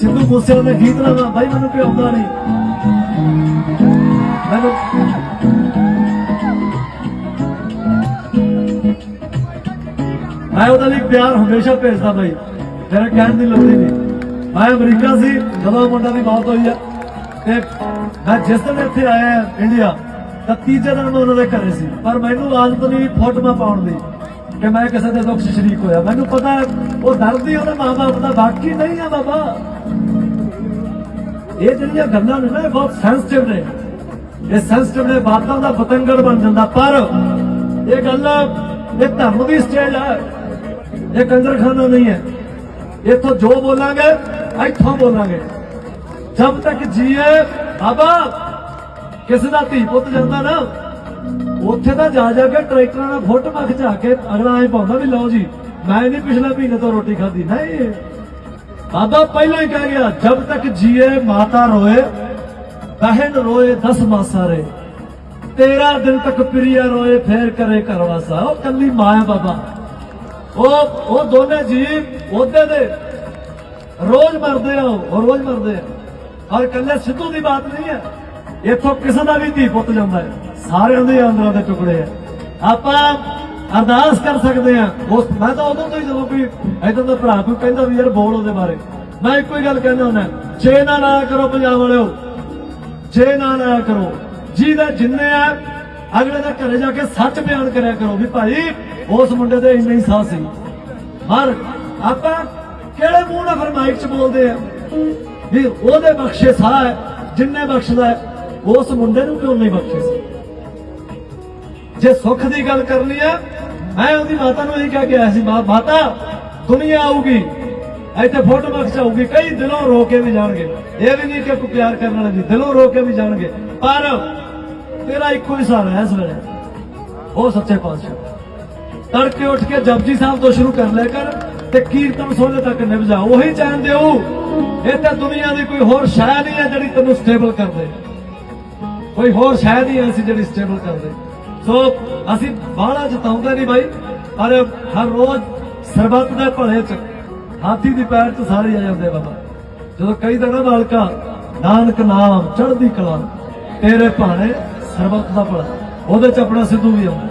ਸਿੱਧੂ ਮੂਸੇ ਦੇ ਗੀਤ ਲਾਵਾਂ ਬਾਈ ਮੈਨੂੰ ਕੋਈ ਆਉਂਦਾ ਨਹੀਂ। ਮੈਨੂੰ ਮੈਂ ਉਹਦਾ ਲਈ ਪਿਆਰ ਹਮੇਸ਼ਾ ਭੇਜਦਾ ਬਾਈ। ਮੇਰਾ ਕਹਿਣ ਦੀ ਲੋੜ ਨਹੀਂ। ਮੈਂ ਅਮਰੀਕਾ ਸੀ, ਜਦੋਂ ਮੁੰਡਾ ਦੀ ਮੌਤ ਹੋਈ ਆ। ਤੇ ਮੈਂ ਜਿਸ ਦਿਨ ਇੱਥੇ ਆਇਆ ਇੰਡੀਆ, ਤਾਂ ਤੀਜੇ ਦਿਨ ਮੈਂ ਉਹਨਾਂ ਦੇ ਘਰੇ ਸੀ। ਪਰ ਮੈਨੂੰ ਆਦਤ ਨਹੀਂ ਫੋਟੋਆਂ ਪਾਉਣ ਦੀ। ਕਿ ਮੈਂ ਕਿਸੇ ਦੇ ਦੁੱਖ ਸ਼ਰੀਕ ਹੋਇਆ। ਮੈਨੂੰ ਪਤਾ ਹੈ, ਉਹ ਦਰਦੀ ਉਹਦੇ ਮਾਂ-ਬਾਪ ਦਾ ਬਾਕੀ ਨਹੀਂ ਆ ਬਾਬਾ ਇਹ ਜਿਹੜੀਆਂ ਗੱਲਾਂ ਨੇ ਨਾ ਇਹ ਬਹੁਤ ਸੈਂਸਿਟਿਵ ਨੇ। ਇਹ ਸੈਂਸਿਟਿਵ ਨੇ ਬਾਤਾਂ ਦਾ ਪਤੰਗੜ ਬਣ ਜਾਂਦਾ। ਪਰ ਇਹ ਗੱਲ ਇਹ ਧਰਮ ਦੀ ਸਟੇਜ ਹੈ ਇਹ ਕੰਜਰਖਾਨਾ ਨਹੀਂ ਹੈ। ਇੱਥੋਂ ਜੋ ਬੋਲਾਂਗੇ ਇੱਥੋਂ ਬੋਲਾਂਗੇ। ਜਦ ਤੱਕ ਜੀਏ ਬਾਬਾ ਕਿਸੇ ਦਾ ਧੀ ਪੁੱਤ ਜਾਂਦਾ ਨਾ ਉੱਥੇ ਤਾਂ ਜਾ ਜਾ ਕੇ ਟਰੈਕਟਰਾਂ ਨਾਲ ਫੁੱਟ ਮੱਖ ਝਾ ਕੇ ਅਗਲਾ ਐ ਪਾਉਂਦਾ ਵੀ ਲਓ ਜੀ, ਮੈਂ ਨਹੀਂ ਪਿਛਲੇ ਮਹੀਨੇ ਤੋਂ ਰੋਟੀ ਖਾਧੀ। ਨਹੀਂ। ਬਾਬਾ ਪਹਿਲਾਂ ਹੀ ਕਹਿ ਗਿਆ ਜਦ ਤੱਕ ਜੀਏ ਮਾਤਾ ਰੋਏ ਬਹਿਨ ਰੋਏ ਦਸ ਮਾਸਾ ਮਾਸਾਰੇ ਤੇਰਾ ਦਿਨ ਤੱਕ ਪ੍ਰਿਆ ਰੋਏ, ਫੇਰ ਕਰੇ ਕਰਵਾਸਾ ਉਹ ਕੱਲੀ ਮਾਂ ਹੈ ਬਾਬਾ। ਉਹ ਉਹ ਦੋਨੇ ਜੀ ਉਹਦੇ ਦੇ ਰੋਜ਼ ਮਰਦੇ ਆ ਉਹ ਉਹ ਰੋਜ਼ ਮਰਦੇ ਆ। ਔਰ ਕੱਲੇ ਸਿੱਧੂ ਦੀ ਬਾਤ ਨਹੀਂ ਹੈ। ਇੱਥੋਂ ਕਿਸੇ ਦਾ ਵੀ ਧੀ ਪੁੱਤ ਜਾਂਦਾ ਹੈ। ਸਾਰਿਆਂ ਦੇ ਅੰਦਰਾਂ ਦੇ ਟੁਕੜੇ ਆ। ਆਪਾਂ ਅਰਦਾਸ ਕਰ ਸਕਦੇ ਆ। ਉਸ ਮੈਂ ਤਾਂ ਉਦੋਂ ਤੋਂ ਹੀ ਜਦੋਂ ਕੋਈ ਇਦਾਂ ਦਾ ਭਰਾ ਕੋਈ ਕਹਿੰਦਾ ਵੀ ਯਾਰ ਬੋਲ ਉਹਦੇ ਬਾਰੇ। ਮੈਂ ਇੱਕੋ ਹੀ ਗੱਲ ਕਹਿੰਦਾ ਹੁੰਦਾ। ਜੇ ਨਾ ਨਾ ਕਰੋ ਪੰਜਾਬ ਵਾਲਿਓ। ਜੇ ਨਾ ਨਾ ਕਰੋ। ਜਿਹਦਾ ਜਿੰਨੇ ਆ, ਅਗਲੇ ਦੇ ਘਰੇ ਜਾ ਕੇ ਸੱਚ ਬਿਆਨ ਕਰਿਆ ਕਰੋ ਵੀ ਭਾਈ ਉਸ ਮੁੰਡੇ ਦੇ ਇੰਨੇ ਹੀ ਸਾਹ ਸੀ। ਪਰ ਆਪਾਂ ਕਿਹੜੇ ਮੂੰਹ ਨਾਲ ਫਿਰ ਮਾਈਕ 'ਚ ਬੋਲਦੇ ਆ? ਵੀ ਉਹਦੇ ਬਖਸ਼ੇ ਸਾਹ ਹੈ, ਜਿੰਨੇ ਬਖਸ਼ਦਾ ਉਸ ਮੁੰਡੇ ਨੂੰ ਕਿਉਂ ਨਹੀਂ ਬਖਸ਼ੇ ਸੀ? ਜੇ ਸੁੱਖ ਦੀ ਗੱਲ ਕਰਨੀ ਆ, ਮੈਂ ਉਹਦੀ ਮਾਤਾ ਨੂੰ ਇਹ ਕਹਿ ਕੇ ਆਇਆ ਸੀ ਮਾਤਾ, ਦੁਨੀਆ ਆਊਗੀ, ਇੱਥੇ ਫੋਟੋ ਬਖਸ਼ ਆਊਗੀ, ਕਈ ਦਿਲੋਂ ਰੋ ਕੇ ਵੀ ਜਾਣਗੇ। ਇਹ ਵੀ ਨਹੀਂ ਕਿ ਕੋਈ ਪਿਆਰ ਕਰਨ ਵਾਲੇ ਨਹੀਂ, ਦਿਲੋਂ ਰੋ ਕੇ ਵੀ ਜਾਣਗੇ। ਪਰ ਤੇਰਾ ਇੱਕੋ ਹੀ ਸਹਾਰਾ ਹੈ ਇਸ ਵੇਲੇ। ਉਹ ਸੱਚੇ ਪਾਤਸ਼ਾਹ। ਤੜਕੇ ਉੱਠ ਕੇ ਜਪਜੀ ਸਾਹਿਬ ਤੋਂ ਸ਼ੁਰੂ ਕਰ ਲੈ ਕਰ ਤੇ ਕੀਰਤਨ ਸੋਹਣੇ ਤੱਕ ਨਿਭ ਜਾ ਉਹੀ ਚੈਨ ਦਿਓ। ਇਹ ਤਾਂ ਦੁਨੀਆ ਦੀ ਕੋਈ ਹੋਰ ਸ਼ੈ ਨਹੀਂ ਹੈ ਜਿਹੜੀ ਤੈਨੂੰ ਸਟੇਬਲ ਕਰ ਦੇ। ਕੋਈ ਹੋਰ ਸ਼ੈ ਨਹੀਂ ਐਸੀ ਜਿਹੜੀ ਸਟੇਬਲ ਕਰ ਦੇ। ਸੋ ਅਸੀਂ ਬਾਹਲਾ ਜਤਾਉਂਦੇ ਨਹੀਂ ਬਾਈ, ਪਰ ਹਰ ਰੋਜ਼ ਸਰਬੱਤ ਦੇ ਭਲੇ ਚ ਹਾਥੀ ਦੀ ਪੈਰ ਚ ਸਾਰੇ ਆ ਜਾਂਦੇ ਆ ਬਾਬਾ। ਜਦੋਂ ਕਈ ਦਿਨ ਮਾਲਕਾ, ਨਾਨਕ ਨਾਮ, ਚੜ੍ਹਦੀ ਕਲਾ ਤੇਰੇ ਭਾਣੇ ਸਰਬੱਤ ਦਾ ਭਲਾ, ਉਹਦੇ ਚ ਆਪਣਾ ਸਿੱਧੂ ਵੀ ਆਉਂਦਾ।